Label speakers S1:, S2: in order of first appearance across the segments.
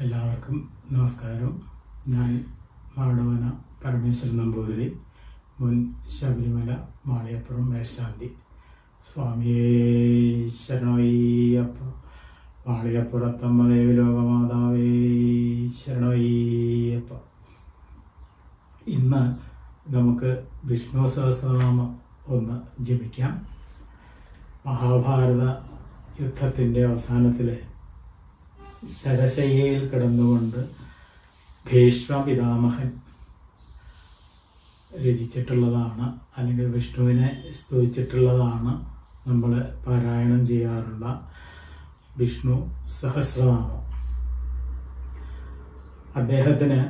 S1: എല്ലാവർക്കും നമസ്കാരം. ഞാൻ മാടവന പരമേശ്വരൻ നമ്പൂതിരി മുൻ ശബരിമല മാളിയപ്പുറം മേൽശാന്തി. സ്വാമിയേ ശരണോയ്യപ്പ മാളിയപ്പുറത്തമ്മ ദേവി ശരണോയ്യപ്പ ഇന്ന് നമുക്ക് വിഷ്ണു സഹസ്രനാമം ഒന്ന് ജപിക്കാം. മഹാഭാരത യുദ്ധത്തിന്റെ അവസാനത്തിലെ ശരശയ്യയിൽ കിടന്നുകൊണ്ട് ഭീഷ്മ പിതാമഹൻ രചിച്ചിട്ടുള്ളതാണ് അല്ലെങ്കിൽ വിഷ്ണുവിനെ സ്തുതിച്ചിട്ടുള്ളതാണ് നമ്മൾ പാരായണം ചെയ്യാറുള്ള വിഷ്ണു സഹസ്രനാമം. അദ്ദേഹത്തിന്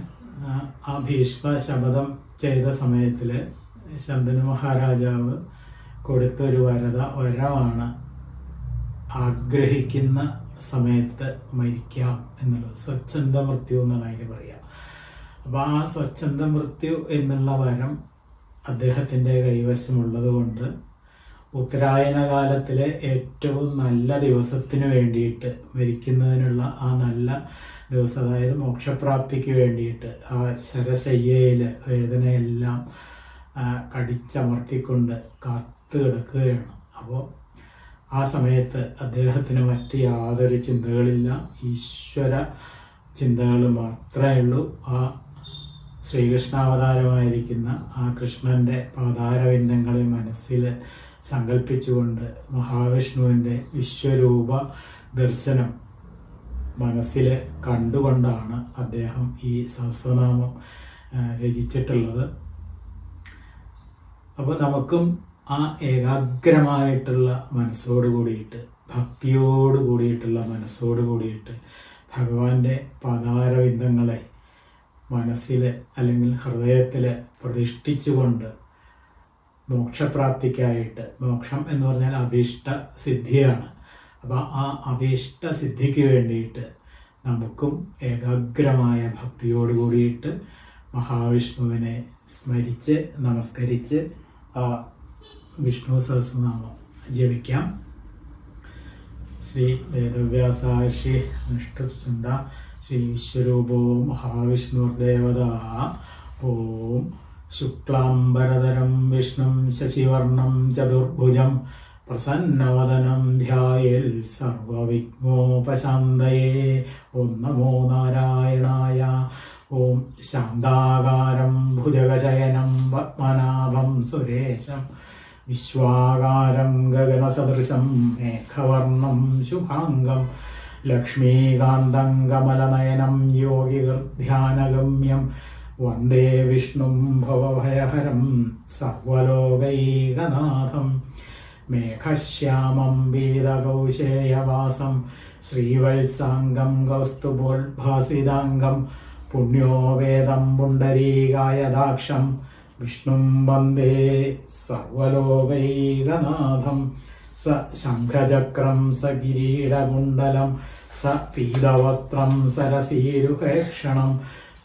S1: ആ, ഭീഷ്മ ശപഥം ചെയ്ത സമയത്തിൽ ശന്തനു മഹാരാജാവ് കൊടുത്തൊരു വരത വരമാണ് ആഗ്രഹിക്കുന്ന സമയത്ത് മരിക്കാം എന്നുള്ളത് സ്വച്ഛന്ത മൃത്യു എന്നാണ് അതിന് പറയുക അപ്പൊ ആ സ്വച്ഛന്ത മൃത്യു എന്നുള്ള വരം അദ്ദേഹത്തിന്റെ കൈവശമുള്ളത് കൊണ്ട് ഉത്തരായന കാലത്തിലെ ഏറ്റവും നല്ല ദിവസത്തിന് വേണ്ടിയിട്ട് മരിക്കുന്നതിനുള്ള ആ നല്ല ദിവസം അതായത് മോക്ഷപ്രാപ്തിക്ക് വേണ്ടിയിട്ട് ആ ശരശയ്യയിലെ വേദനയെല്ലാം കടിച്ചമർത്തിക്കൊണ്ട് കാത്തു കിടക്കുകയാണ്. അപ്പോൾ ആ സമയത്ത് അദ്ദേഹത്തിന് മറ്റ് യാതൊരു ചിന്തകളില്ല. ഈശ്വര ചിന്തകൾ മാത്രമേ ഉള്ളൂ. ആ ശ്രീകൃഷ്ണാവതാരമായിരിക്കുന്ന ആ കൃഷ്ണന്റെ പാതാരവിന്ദങ്ങളെ മനസ്സിൽ സങ്കല്പിച്ചുകൊണ്ട് മഹാവിഷ്ണുവിന്റെ വിശ്വരൂപ ദർശനം മനസ്സിൽ കണ്ടുകൊണ്ടാണ് അദ്ദേഹം ഈ സഹസ്രനാമം രചിച്ചിട്ടുള്ളത്. അപ്പോൾ നമുക്കും ആ ഏകാഗ്രമായിട്ടുള്ള മനസ്സോട് കൂടിയിട്ട് ഭക്തിയോട് കൂടിയിട്ടുള്ള മനസ്സോട് കൂടിയിട്ട് ഭഗവാന്റെ പാതാരവിന്ദങ്ങളെ മനസ്സിൽ അല്ലെങ്കിൽ ഹൃദയത്തിൽ പ്രതിഷ്ഠിച്ചുകൊണ്ട് മോക്ഷപ്രാപ്തിക്കായിട്ട് മോക്ഷം എന്ന് പറഞ്ഞാൽ അഭീഷ്ട സിദ്ധിയാണ്. അപ്പോൾ ആ അഭീഷ്ട സിദ്ധിക്ക് വേണ്ടിയിട്ട് നമുക്കും ഏകാഗ്രമായ ഭക്തിയോട് കൂടിയിട്ട് മഹാവിഷ്ണുവിനെ സ്മരിച്ച് നമസ്കരിച്ച് ആ വിഷ്ണു സഹസ്രനാമം ജപിക്കാം. ശ്രീ വേദവ്യാസാർഷി അനുഷ്ഠിത ശ്രീ വിശ്വരൂപോ മഹാവിഷ്ണുർദേവത. ഓം ശുക്ലാംബരതരം വിഷ്ണും ശശിവർണം ചതുർഭുജം പ്രസന്നവദനം ധ്യായേൽ സർവവിഘ്നോപശാന്തയേ. ഓം നമോ നാരായണായ. ഓം ശാന്താകാരം ഭുജഗശയനം പത്മനാഭം സുരേശം വിശ്വാകാരം ഗഗനസദൃശം മേഘവർണം ശുഭാംഗം ലക്ഷ്മീകാന്തം കമലനയനം യോഗികൃധ്യാനഗമ്യം വന്ദേ വിഷ്ണും ഭവഭയഹരം സർവലോകൈകനാഥം മേഘശ്യാമം വീതകൗശേയവാസം ശ്രീവത്സാംഗം കൗസ്തുഭോത്ഭാസിതാംഗം പുണ്യോ വേദം പുണ്ടരീകായദാക്ഷം വിഷ്ണും വന്ദേ സർവലോകൈകനാഥം. സ ശംഖചക്രം സ കിരീടകുണ്ടലം സ പീതവസ്ത്രം സരസീരുഹേക്ഷണം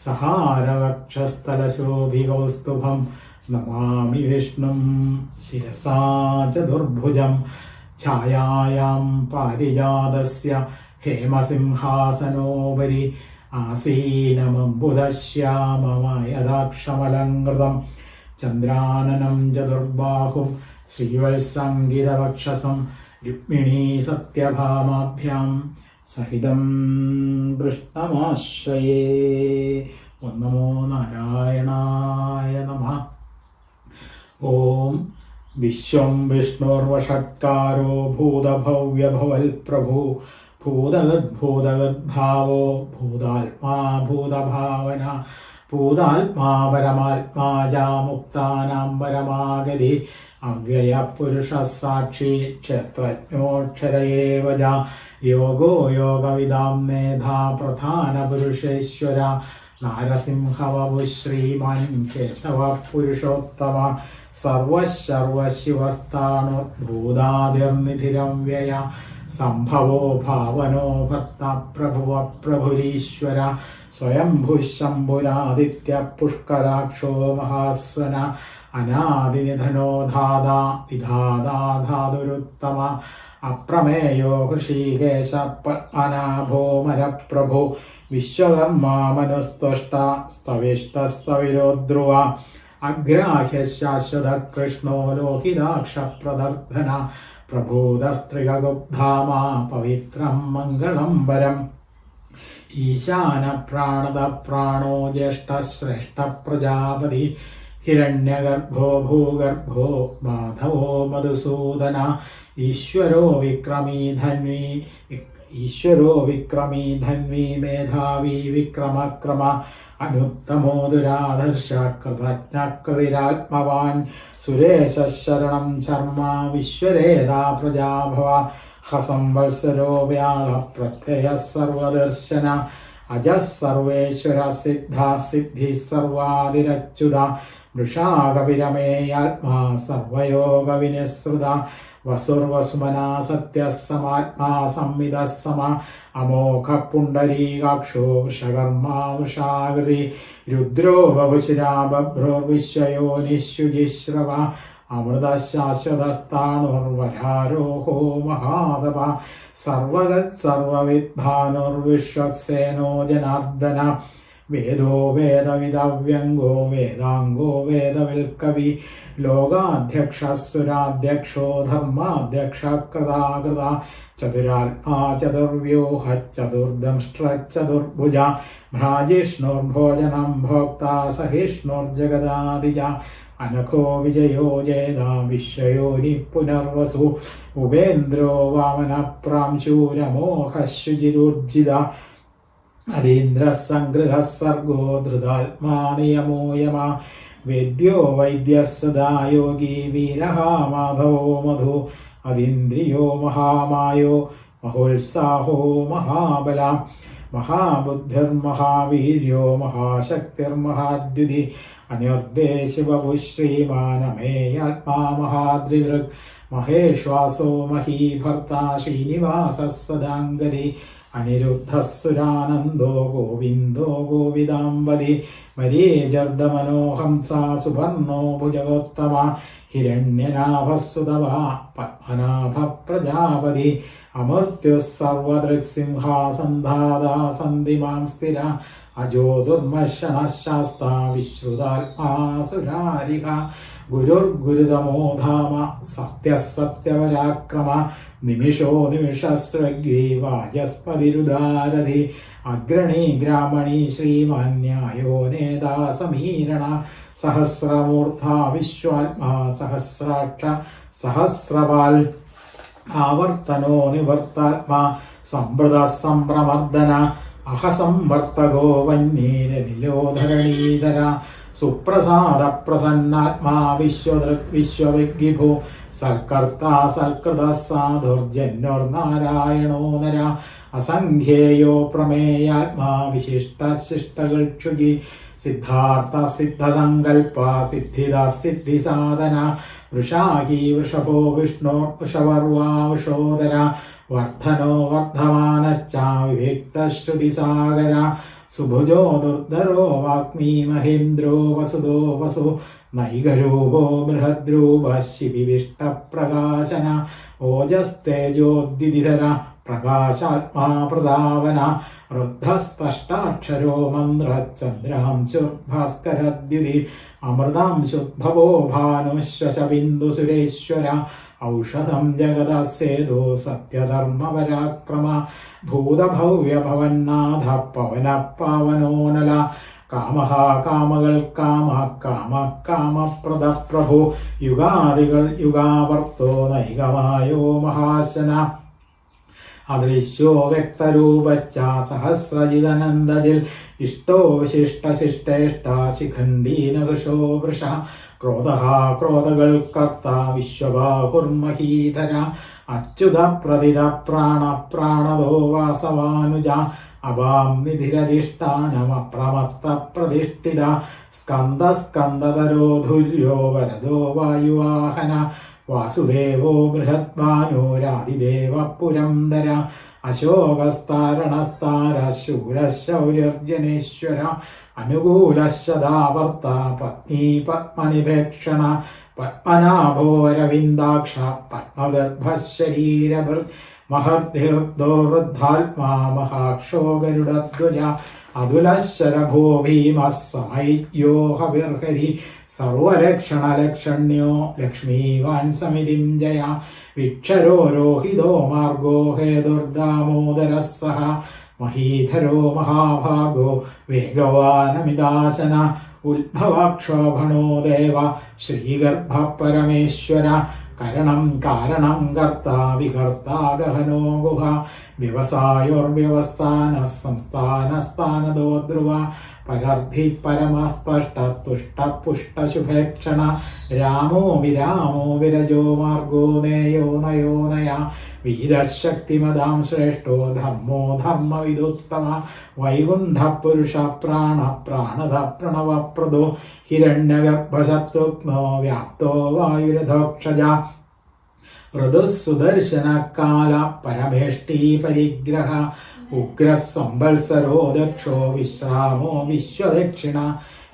S1: സഹാരവക്ഷസ്ഥലശോഭികൗസ്തുഭം. നമാമി വിഷ്ണും ശിരസാ ചതുർഭുജം. ഛായായാം പാരിജാതസ്യ ഹേമസിംഹാസനോപരി. ആസീനമംബുദശ്യാമമായദാക്ഷമലങ്കൃതം ചന്ദ്രാനനം ചതുർബാഹും ശ്രീവത്സംഗിതവക്ഷസം രുക്മിണീ സത്യഭാമാഭ്യാം സഹിതം കൃഷ്ണമാശ്രയേ ഓം നമോ നാരായണായ നമ. ഓം വിശ്വം വിഷ്ണുർവഷട്കാരോ ഭൂതഭവ്യഭവൽ പ്രഭു ഭൂതഗദ്ഭൂതഗദ്ഭാവോ ഭൂതാത്മാ ഭൂതഭാവന ഭൂതാത്മാ പരമാത്മാജാമുക്താനാം പരമാഗതി അവ്യയ പുരുഷ സാക്ഷി ക്ഷേത്രജ്ഞോക്ഷരയേവ യോഗോ യോഗവിദാം നേധാ പ്രധാന പുരുഷേശ്വര നാരസിംഹവപു ശ്രീമാൻ കേശവ പുരുഷോത്തമ സർവശർവശിവസ്ഥാണുർഭൂതാതിർനിധിരം വ്യയ. സംഭവോ ഭാവനോ ഭർത്ത പ്രഭുവ പ്രഭുരീശ്വര സ്വയംഭുശംഭുരാദിത്യ പുഷ്കരാക്ഷോ മഹാസ്വന അനാദിനിധനോ ധാതാ വിധാതാ ധാതുരുത്തമ അപ്രമേയോ ഹൃഷീകേശ പത്മനാഭോമരപ്രഭു വിശ്വകർമാമനുസ്തുഷ്ട സ്തവിഷ്ടസ്തവിരോദ്രുവ അഗ്രാഹ്യ ശാശ്വത കൃഷ്ണോ ലോഹിതാക്ഷപ്രദർധന പ്രഭൂതസ്ത്രികഗുബ്ധാമാ പവിത്രം മംഗളം വരം ഈശാനപ്രാണത പ്രാണോ ജ്യേഷ്ഠ ശ്രേഷ്ഠ പ്രജാപതി ഹിരണ്യഗർഭോ ഭൂഗർഭോ മാധവോ മധുസൂദന. ഈശ്വരോ വിക്രമീ ധന്വി. ഈശ്വരോ വിക്രമീ ധന്വി മേധാവി വിക്രമക്രമ. അനുത്തമോ ദുരാധർഷ കൃതജ്ഞകൃതിരാത്മവാൻ സുരേശ ശരണം ശർമ്മ വിശ്വരേതാ പ്രജാഭവ ഹസംവത്സരോ വ്യാള പ്രത്യയ സർവദർശന അജ സർവേശ്വര സിദ്ധാ സിദ്ധി സർവാതിരച്യുത വൃഷാകവിരമേയാത്മാ സർവയോഗ വിനിസൃത വസുർവസുമന സത്യസമാത്മാ സംവിത സമ അമോഘ പുണ്ടരീകാക്ഷോ വൃഷകർമാവൃഷാകൃതി രുദ്രോ ബഹുശിരാ ബഭ്രോർവിശ്വയോ നിശുചിശ്രവ അമൃത ശാശ്വതസ്ഥാണുർവരാരോഹോ മഹാതപ സർവഗത് സർവവിദ്ഭാനുർവിശ്വക്സേനോ ജനാർദ്ദന വേദോ വേദവിതവ്യംഗോ വേദാംഗോ വേദവിൽക്കവി ലോകാധ്യക്ഷസുരാധ്യക്ഷോ ധർമാധ്യക്ഷ കൃതാകൃത ചതുരാത്മാ ചതുർവ്യൂഹ ചതുർദംഷ്ട്രചതുർഭുജ ഭ്രാജിഷ്ണുർഭോജനം ഭോക്ത സഹിഷ്ണുർജഗദാദിജ അനഘോ വിജയോ ജേത വിശ്വയോനി പുനർവസു ഉപേന്ദ്രോ വാമന പ്രാംശൂരമോഹശുചിരുർജിത അതീന്ദ്രസംഗൃഹ സർഗോ ധൃതാത്മാ നിയമോ യമ വേദ്യോ വൈദ്യ സദാ യോഗി വീരഹ മാധവോ മധു അതീന്ദ്രിയോ മഹാമായോ മഹോത്സാഹോ മഹാബല മഹാബുദ്ധിർമഹാവീര്യോ മഹാശക്തിർമഹാദ്യുതി അനിർദ്ദേശിബഹു ശ്രീമാനമേയാത്മാ മഹാദ്രിദൃക് മഹേശ്വാസോ മഹീഭർത്ത ശ്രീനിവാസ സദാംഗതി അനിരുദ്ധസുരാനന്ദോ ഗോവിന്ദോ ഗോവിദാംബതി മരീജർദ്ദമനോഹംസ സുവർണോ ഭുജഗോത്തമ. ഹിരണ്യനാഭസുതവ പത്മനാഭ പ്രജാപതി അമർത്യുഃ സർവദൃക്സിംഹാസന്ധാതാ സന്ധിമാം സ്ഥിര. അജോ ദുർമർഷണശാസ്ത വിശ്രുതാത്മാസുരാരിക ഗുരുർഗുരുതമോ ധാമ സത്യസത്യപരാക്രമ. നിമിഷോ നിമിഷസ്രഗ്രീ വാചസ്പതിരുദാരധി അഗ്രണീ ഗ്രാമണി ശ്രീമാന്യായോ നേതാ സമീരണ സഹസ്രമൂർധ വിശ്വാത്മാ സഹസ്രാക്ഷ സഹസ്രപാൽ ആവർത്തനോ നിവർത്താത്മാ സംവൃത സംഭ്രമർദ്ദന അഹസംവർത്തകോ വന്യേരനിലോധരണീതര സുപ്രസാദ പ്രസന്നാത്മാ വിശ്വദൃക് വിശ്വവിഗ്ഗിഭോ സൽക്കർത്ത സൽകൃത സാധുർജന്യോർനാരായണോ നര. അസംഖ്യേയോ പ്രമേയാത്മാ വിശിഷ്ട ശിഷ്ടകൾ ക്ഷുകി സിദ്ധാർത്ഥ സിദ്ധസങ്കൽപ്പ സിദ്ധിത സിദ്ധി സാധന വൃഷാഹി വൃഷഭോ വിഷ്ണോ വൃഷവർവാ വൃഷോദര. വർദ്ധനോ വർദ്ധമാനശ്ച വിവിക്ത सुभुजो दुर्धरो वाक्मी महेन्द्रो वसुदो वसु नैगरूभो बृहद्रूपः शिविविष्टप्रकाशन ओजस्तेजोद्युधिधर प्रकाशात्मा प्रधावन रुद्धस्पष्टाक्षरो मन्द्रचन्द्रांशुर्भास्करद्युधि अमृतांशुद्भवो भानुश्वशबिन्दुसुरेश्वर ഔഷധം ജഗതസേതോ സത്യധർമ്മപരാക്രമ ഭൂതഭവ്യഭവന്നാഥ പവന പാവനോനല കാമഹ കാമകൾ കാമ കാമ കാമപ്രദ പ്രഭു യുഗാദികൾ യുഗാവർത്തോ നൈകമായോ മഹാശന. അദൃശ്യോ വ്യക്തരൂപശ്ച സഹസ്രജിതനന്ദജിൽ ഇഷ്ടോ വിശിഷ്ടശിഷ്ടേഷ്ട ശിഖണ്ഡീനകൃശോ വൃഷ. ക്രോധ ക്രോധകൾ കർത്ത വിശ്വബാഹുർമഹീധര. അച്യുത പ്രതിത പ്രാണ പ്രാണതോ വാസവാനുജ. അവാം നിധിരധിഷ്ഠാനമപ്രമത്ത പ്രതിഷ്ഠിത. സ്കന്ദ ധുര്യോ വരദോ വായുവാഹന. വാസുദേവോ ബൃഹദ്വാനോരാതിദേവ പുരന്തര അശോകസ്താരണസ്താരശൂരശൗര്യർജനേശ്വര അനുകൂലശതാവർത്ത പത്നീ പത്മനിഭേക്ഷണ പത്മനാഭോരവിന്ദാക്ഷ പത്മഗർഭശരീരഭൃ മഹർദീർദ്ധോ വൃദ്ധാത്മാ മഹാക്ഷോ ഗരുഡധ്വജ അതുലശരഭോ ഭീമ സമൈദ്യോഹവിർഹരി സർവലക്ഷണലക്ഷണ്യോ ലക്ഷ്മീവാൻ സമിതിം ജയ. വിക്ഷരോ രോഹിതോ മാർഗോ ഹേതുർദാമോദര സഹ മഹീധരോ മഹാഭാഗോ വേഗവാനമിദാസന. ഉത്ഭവക്ഷോഭണോ ദേവ. ശ്രീഗർഭ പരമേശ്വര കരണം കാരണം കർത്ത വികർത്ത ഗഹനോ ഗുഹ. വ്യവസായോർവ്യവസ്ഥാന സംസ്ഥാന സ്ഥാനദോ ധ്രുവ പരർദ്ധി പരമസ്പഷ്ട തുഷ്ട പുഷ്ട ശുഭേക്ഷണ രാമോ വിരാമോ വിരജോ മാർഗോ നേയോ നയോ നയ. വീരശക്തിമതാം ശ്രേഷ്ഠോ ധർമ്മോ ധർമ്മവിദുത്തമ. വൈകുണ്ഠ പുരുഷ പ്രാണ പ്രാണത പ്രണവപ്രദോ ഹിരണ്യഗർഭശത്രുഘ്നോ വ്യാപ്തോ വായുരഥോക്ഷജ. ഋതുസുദർശനകാല പരമേഷ്ടി പരിഗ്രഹ ഉഗ്രസംവത്സരോ ദക്ഷോ വിശ്രാമോ വിശ്വദക്ഷിണ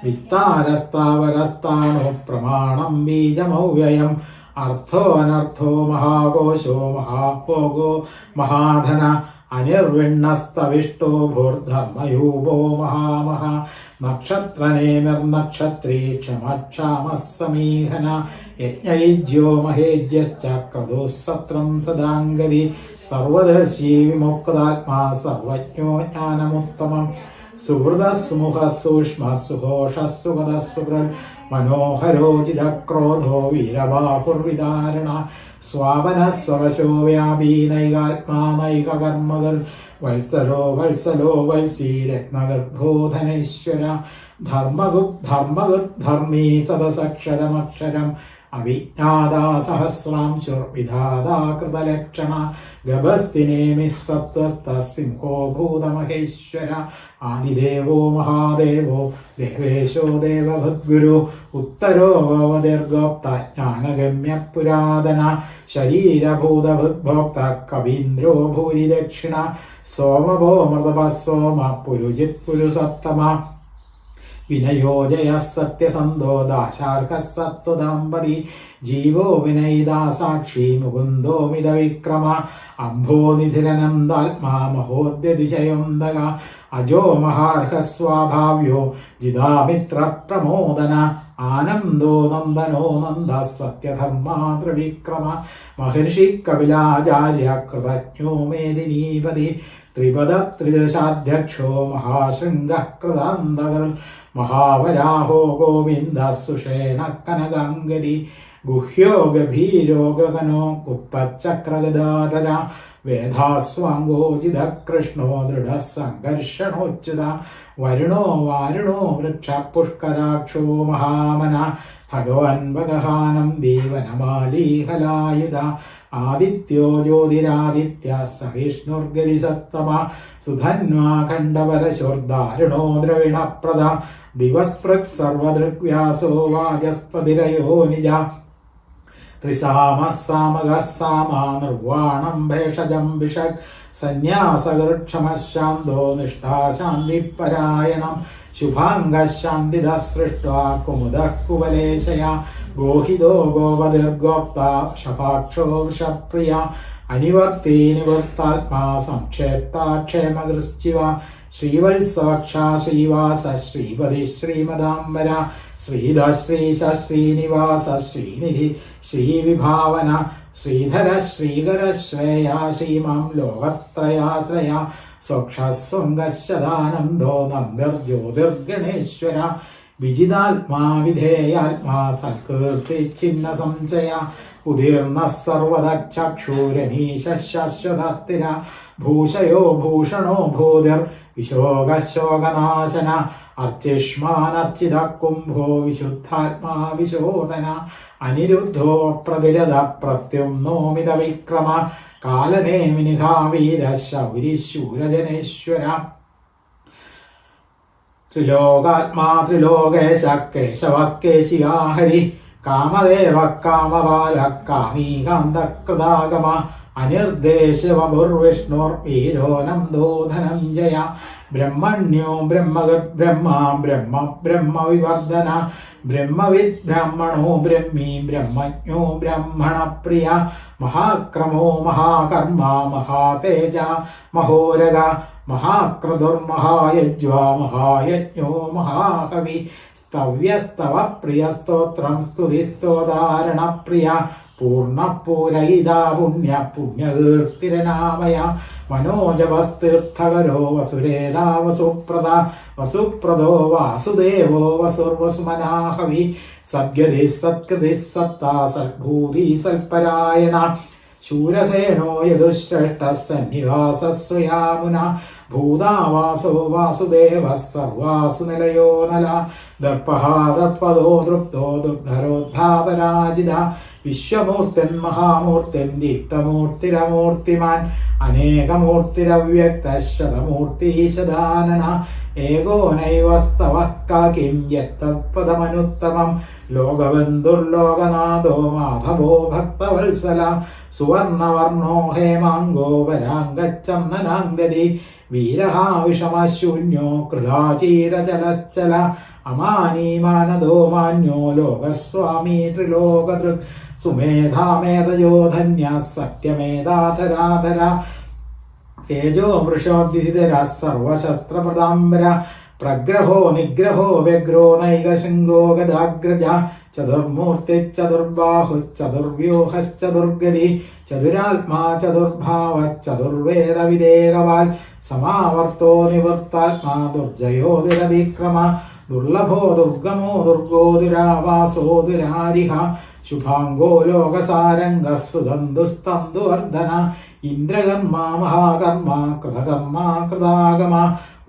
S1: വിസ്താരസ്ഥാവരസ്ഥാണോ പ്രമാണം ബീജമൗവ്യയം അർത്ഥോ അനർത്ഥോ മഹാകോശോ മഹാഭോഗോ മഹാധന അനിർവിണ്ണസ്തവിഷ്ടോ ഭൂർധർമ്മയൂപോ മഹാമഹ. നക്ഷത്രനേമിർനക്ഷത്രീക്ഷമക്ഷാമ സമീഹന യജ്ഞൈജ്യോ മഹേജ്യശ്ചക്രതോ സത്രം സദാംഗതി. സർവദർശീ വിമുക്താത്മാ സർവജ്ഞോ ജ്ഞാനമുത്തമം. സുഹൃത സുമുഖ സൂക്ഷ്മ സുഘോഷ സുഗത സുഹൃൻ മനോഹരോചിത ക്രോധോ വീരബാഹുർവിധാരണ. സ്വാപന സ്വവശോ വ്യാപീ നൈകാത്മാ നൈക വത്സരോ വത്സലോ വത്സീ രത്നഗർഭോധനേശ്വര ധർമ്മഗു ധർമ്മഗുപ് ധർമ്മീ സദസക്ഷരമക്ഷരം അവിജ്ഞാതാ സഹസ്രാംശുർ വിധാതാ കൃതലക്ഷണ സിംഹോ ഭൂതമഹേശ്വര ആദിദേവോ മഹാദേവോ ദേവേശോ ദേവഭദ്ഗുരു ഉത്തരോ ഭവതിർഗോപ്ത ജ്ഞാനഗമ്യ പുരാതന ശരീരഭൂതഭുദ്ഭോക്ത കവീന്ദ്രോ ഭൂരി ദക്ഷിണ സോമഭോ മൃതപ സോമ പുരുജിത് പുരുസത്തമ വിനയോജയ സത്യസന്ധോ ദാശാർഹ സത്വദാമ്പതി ജീവോ വിനയിതാ സാക്ഷി മുകുന്ദോ മിത വിക്രമ അംഭോ നിധിരനന്ദാത്മാ മഹോദ്യതിശയൊന്തക അജോ മഹാർഹസ്വാഭാവ്യോ ജിതാമിത്ര പ്രമോദന ആനന്ദോ നന്ദനോ നന്ദ സത്യധർമാതൃവിക്രമ മഹർഷി കപിലാചാര്യ കൃതജ്ഞോ മേദിനീപതി ത്രിപദ ത്രിദശാധ്യക്ഷോ മഹാശൃംഗ കൃതാന്തകൾ മഹാവരാഹോ ഗോവിന്ദ സുഷേണ കനകാംഗതി ഗുഹ്യോ ഗഭീരോ ഗഗനോ കുപ്പച്ചക്രഗദാധര വേദാസ്വാങ്കോചിത കൃഷ്ണോ ദൃഢ സംഘർഷണോച്യുത വരുണോ വാരുണോ വൃക്ഷ പുഷ്കരാക്ഷോ മഹാമന ഭഗവൻ ഭഗഹാനം ദീവനമാലീഹലായുധ ആദിത്യോ ജ്യോതിരാദിത്യ സഹിഷ്ണുർഗതി സത്തമ സുധന്വാ ഖണ്ഡപരശോർദാരുണോ ദ്രവിണപ്രദ ദിവസ്പൃക് സർവദൃഗ്വ്യാസോ വാചസ്പതിരയോ നിജ. ത്രിസാമ സാമക സാമ നിർവാണം ഭേഷജം വിഷക് സന്യാസകൃക്ഷമശാന്തോ നിഷ്ഠാശാന്തിപരായണം. ശുഭാംഗശാന്തിത സൃഷ്ടാ കുമുദ കുവലേശയ ഗോഹിതോ ഗോപതിർഗോപ്ത ശപാക്ഷോ വൃഷപ്രിയ അനിവർത്തി നിവൃത്താത്മാ സംക്ഷേപ്താക്ഷേമകൃശ്ചിവ ശ്രീവത്സവക്ഷാ ശ്രീവാസ ശ്രീപതി ശ്രീമദാംബര. ശ്രീധ ശ്രീശ ശ്രീനിവാസ ശ്രീനിധി ശ്രീവിഭാവന ശ്രീധര ശ്രീകര ശ്രേയ ശ്രീമാം ലോകത്രയാശ്രയ സ്വക്ഷസ്വംഗശദാനന്ദോ നന്ദിർജ്യോതിർഗണേശ്വര വിജിതാത്മാ വിധേയാത്മാ സൽകീർത്തി ചിഹ്ന സംശയ ഉദീർണ സർവദ ചക്ഷൂരനീശ ശാശ്വത സ്ഥിര ഭൂഷയോ ഭൂഷണോ ഭൂതിർ വിശോകശോകനാശന അർച്ചിഷ്മാനർച്ചിത കുംഭോ വിശുദ്ധാത്മാ വിശോധന അനിരുദ്ധോ പ്രതിരഥ പ്രത്യുംനോമിത വിക്രമ കാലനേമിനിഹാവീര ശൗരി ശൂരജനേശ്വര ത്രിലോകാത്മാ ത്രിലോകേശ കേശവ കേശികാഹരി കാമദേവ കാമപാല കാമീകാന്തകൃതാഗമ അനിർദ്ദേശവമുർവിഷ്ണുർ വീരോനം ദോധനം ജയ ബ്രഹ്മണ്യോ ബ്രഹ്മഗത് ബ്രഹ്മ ബ്രഹ്മ ബ്രഹ്മവിവർദ്ധന ബ്രഹ്മവിദ് ബ്രാഹ്മണോ ബ്രഹ്മി ബ്രഹ്മജ്ഞോ ബ്രഹ്മണപ്രിയ മഹാക്രമോ മഹാകർമ്മ മഹാതേജ മഹോരഗ മഹാക്രതുർമഹായജ്വാ മഹായജ്ഞോ മഹാകവി. സ്തവ്യസ്തവ പ്രിയ സ്തോത്രം സ്തുതിസ്തോധാരണ പ്രിയ. പൂർണപൂരയിത പുണ്യ പുണ്യകീർത്തിരനാമയ. മനോജവസ്തീർത്ഥകരോ വസുരേതാ വസുപ്രദ. വസുപ്രദോ വാസുദേവോ വസുർവസുമനാഹവി. സദ്ഗതി സത്കൃതി സത്താ സദ്ഭൂതി സൽപരായണ. ശൂരസേനോ യദുശ്രേഷ്ഠ സന്നിവാസസ്വയാമുന ഭൂതാവാസോ വാസുദേവ സർവാസു നിലയോ നല ദർപ്പഹ ദർപ്പദോ ദൃപ്തോ ദുർധരോദ്ധാപരാജിത വിശ്വമൂർത്തൻ മഹാമൂർത്തൻ ദീപ്തമൂർത്തിരമൂർത്തിമാൻ അനേകമൂർത്തിരവ്യക്ത ശതമൂർത്തി ശതാനന ഏകോനൈവസ്തവ കാകിം യത്തത്പദമനുത്തമം. ലോകബന്ധുർലോകനാഥോ മാധവോ ഭക്തവത്സല. സുവർണവർണോ ഹേമാങ്കോ വരാംഗച്ചന്ദനാംഗതി. വീരഹാവിഷമശൂന്യോ കൃതാചീരചലശ്ചല. അമാനീമാനദോ മാന്യോ ലോകസ്വാമീ ത്രിലോകതൃക്. സുമേധാമേധയോധന്യ സത്യമേധാധരാധര. തേജോ വൃഷോദ്ധിത സർവശസ്ത്രപ്രദാംബര പ്രഗ്രഹോ നിഗ്രഹോ വ്യഗ്രോ നൈകശങ്കോ ഗദാഗ്രജ ചതുർമൂർത്തി ചതുർബാഹു ചതുർവ്യൂഹശ്ചതുർഗതി ചതുരാത്മാ ചതുർഭാവ ചതുർവേദ വിദേകവാൽ സമാവർത്തോ നിവർത്താത്മാ ദുർജയോ ദുരതിക്രമ ദുർലഭോ ദുർഗമോ ദുർഗോ ദുരാവാസോ ദുരാരിഹ ശുഭാംഗോ ലോകസാരംഗ സുതന്തുസ്തന്തുവർദ്ധന ഇന്ദ്രകർമ്മ മഹാകർമ്മ കൃതകർമ്മ കൃതാഗമ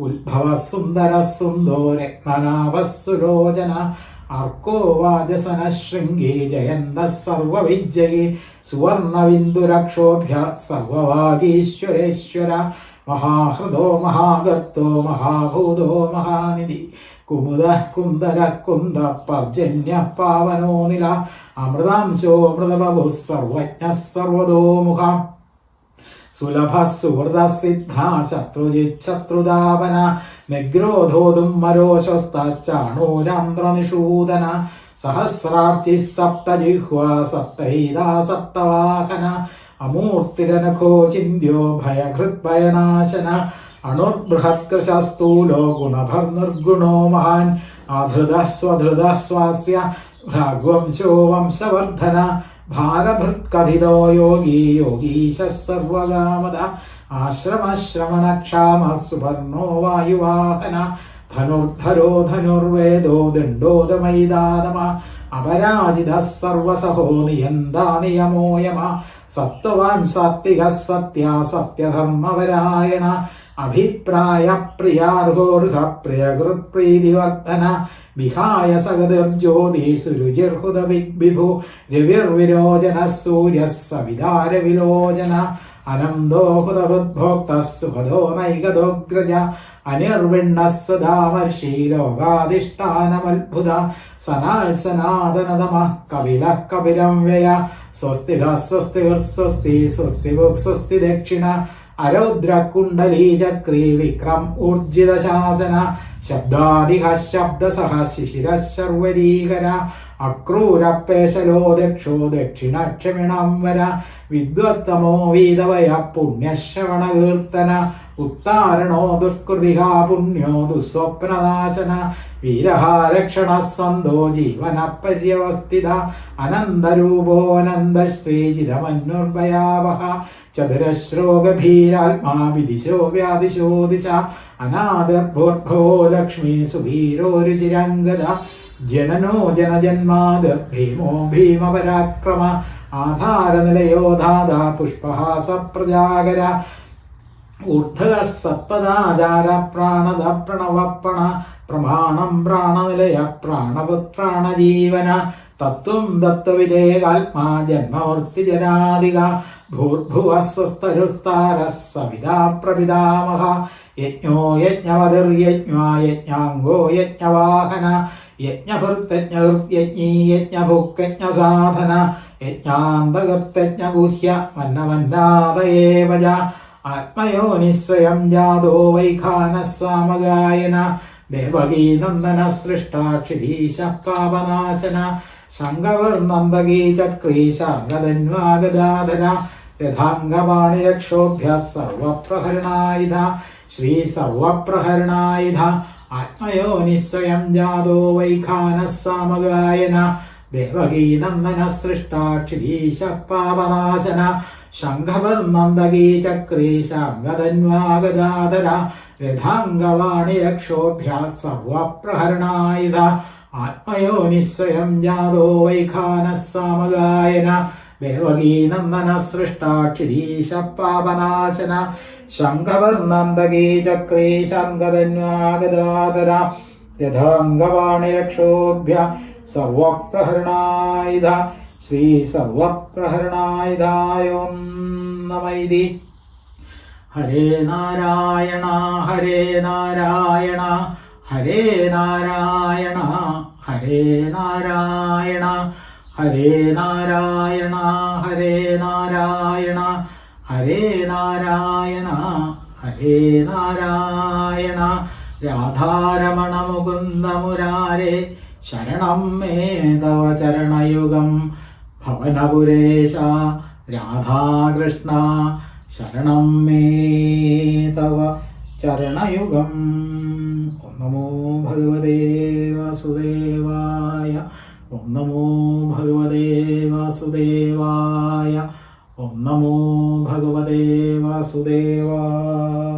S1: ഉത്ഭവ സുന്ദര സുന്ദോ രത്നനാഭസുരോചന അർക്കോ വാചസന ശൃംഗേ ജയന്ത സർവവിജയി സുവർണവിന്ദുരക്ഷോഭ്യ സർവവാഗീശ്വരേശ്വര മഹാഹൃദോ മഹാഗർത്തോ മഹാഭൂതോ മഹാനിധി കുമുദ കുന്ദര കുന്ദ പർജന്യ പാവനോ നില അമൃതാംശോ അമൃതബു സർവജ്ഞ സർവതോമുഖം. സുലഭ സുഹൃത സിദ്ധ ശത്രുജിത് ശത്രുദാപന നിഗ്രോധോതും മരോശസ്ത ചാണൂരാന്ത്രനിഷൂദന സഹസ്രാർച്ചി സപ്തജിഹ്വ സപ്തൈതാ സപ്തവാഹന അമൂർത്തിരനഖോ ചിന്യോ ഭയഹൃദ്ഭയനാശന അണുർബൃഹത്കൃശസ്തൂലോ ഗുണഭർനിർഗുണോ മഹാൻ ആധൃത സ്വധൃത സ്വാസ്യ ഭ്രാഗ്വംശോ വംശവർദ്ധന ഭാരഭൃത്കഥിതോ യോഗി യോഗീശ സർവകാമത ആശ്രമശ്രമണക്ഷാമ സുവർണോ വായുവാഹന. ധനുർധരോ ധനുർവേദോ ദണ്ഡോദമൈദാതമ. അപരാജിത സർവസഹോ നിയന്താ നിയമോയമ. സത്വവാൻ സാത്വിക സത്യ സത്യധർമ്മപരായണ. അഭിപ്രായ പ്രിയാർഹോർഹ പ്രിയകൃപ്രീതിവർദ്ധന വിഹായ സഗതിർജ്യോതി സുരുചിർഹുത വിഭു രവിർവിരോചന സൂര്യ സവിതാര വിലോചന അനന്തോ സുഖദോ നൈകദോഗ്രജ അനിർവിണ്ണ സദാമർഷി ലോകാധിഷ്ഠാനമത്ഭുത സനാൽ സനാതനതമ കപില കപിരം വ്യയ സ്വസ്തി സ്വസ്തി സ്വസ്തി ദക്ഷിണ അരൗദ്ര കുണ്ടലീ ചക്രീ വിക്രം ഊർജിത ശാസന ശബ്ദ ശബ്ദസഹ ശിശിര ശർവരീകര അക്രൂരപ്പേശലോ ദക്ഷോ ദക്ഷിണക്ഷമിണം വര വിദ്വത്തമോ വീതവയ പുണ്യശ്രവണ കീർത്തന ഉത്താരണോ ദുഷ്കൃതിഹ പുണ്യോ ദുസ്വപ്നനാശന വീരഹാരക്ഷണ സന്തോ ജീവന പര്യവസ്ഥിത അനന്തരൂപോനന്ദശ്രീ ചിരമന്യുർഭയാവഹ ചതുരശ്രോഗഭീരാത്മാ വിദിശോ വ്യാദിശോ ദിശ അനാദർഭോർഭവോ ലക്ഷ്മി സുഭീരോരുചിരംഗത ജനനോ ജനജന്മാതിർ ഭീമോ ഭീമപരാക്രമ ആധാരനിലയോ ധാത പുഷ്പഹാസ പ്രജാകര ഊർധക സത്പദാചാര പ്രാണത പ്രണവപ്പണ പ്രമാണം പ്രാണനിലയ പ്രാണപുത്രാണജീവന തത്വം ദത്തവിദേകാത്മാ ജന്മമൂർത്തിജനാദിക ഭൂർഭുവ സ്വസ്ഥരുസ്താര സവിതാ പ്രപിതാമഹ യജ്ഞോ യജ്ഞവതിർയജ്ഞാ യജ്ഞാംഗോ യജ്ഞവാഹന യജ്ഞഭൃത്തജ്ഞകൃത്യജ്ഞീ യജ്ഞഭുക്കജ്ഞസാധന യജ്ഞാന്തകൃത്യജ്ഞഗുഹ്യ മന്നമന്നാദയേവജ ആത്മയോ നിസ്വയം ജാതോ വൈഖാനസാമഗായന ദേവകീ നന്ദന സൃഷ്ടാക്ഷിധീശ പാപനാശന ശങ്കവർ നന്ദകീ ചക്രീ ശാർഗധന്വാഗദാധര രഥാംഗവാണിരക്ഷോഭ്യ സർവപ്രഹരണായുധ ശ്രീ സർവപ്രഹരണായുധ ആത്മയോ നിസ്വയം ജാതോ വൈഖാനസാമഗായന ദേവകീ നന്ദന സൃഷ്ടാക്ഷിധീശ പാപനാശന ശംഖവർണന്തകീ ചക്രേ ശംഖധന്വാഗതാധര രഥാംഗവാണി രക്ഷോഭ്യ സർവപ്രഹരണായുധ ആത്മയോ നിസ്വയം ജാതോ വൈഖാനസാമഗായന ദേവകീനന്ദന സൃഷ്ടാക്ഷിധീശ പാപനാശന ശംഖവർണന്തകീ ചക്രേ ശംഖധന്വാഗതാധര രഥാംഗവാണി രക്ഷോഭ്യ സർവപ്രഹരണായുധ श्रीसर्वप्रहरणायुधायों नमैति हरे नारायण हरे नारायण हरे नारायण हरे नारायण हरे नारायण हरे नारायण हरे नारायण ഹരേ നാരായണ രാധാരമണ മുകുന്ദമുരാരേ ശരണം മേ തവ ചരണയുഗം ഭവനപുരേശ രാധാകൃഷ്ണ ശരണം മേ തവ ചരണയുഗം ഓം നമോ ഭഗവതേ വാസുദേവായ ഓം നമോ ഭഗവതേ വാസുദേവായ ഓം നമോ ഭഗവതേ വാസുദേവായ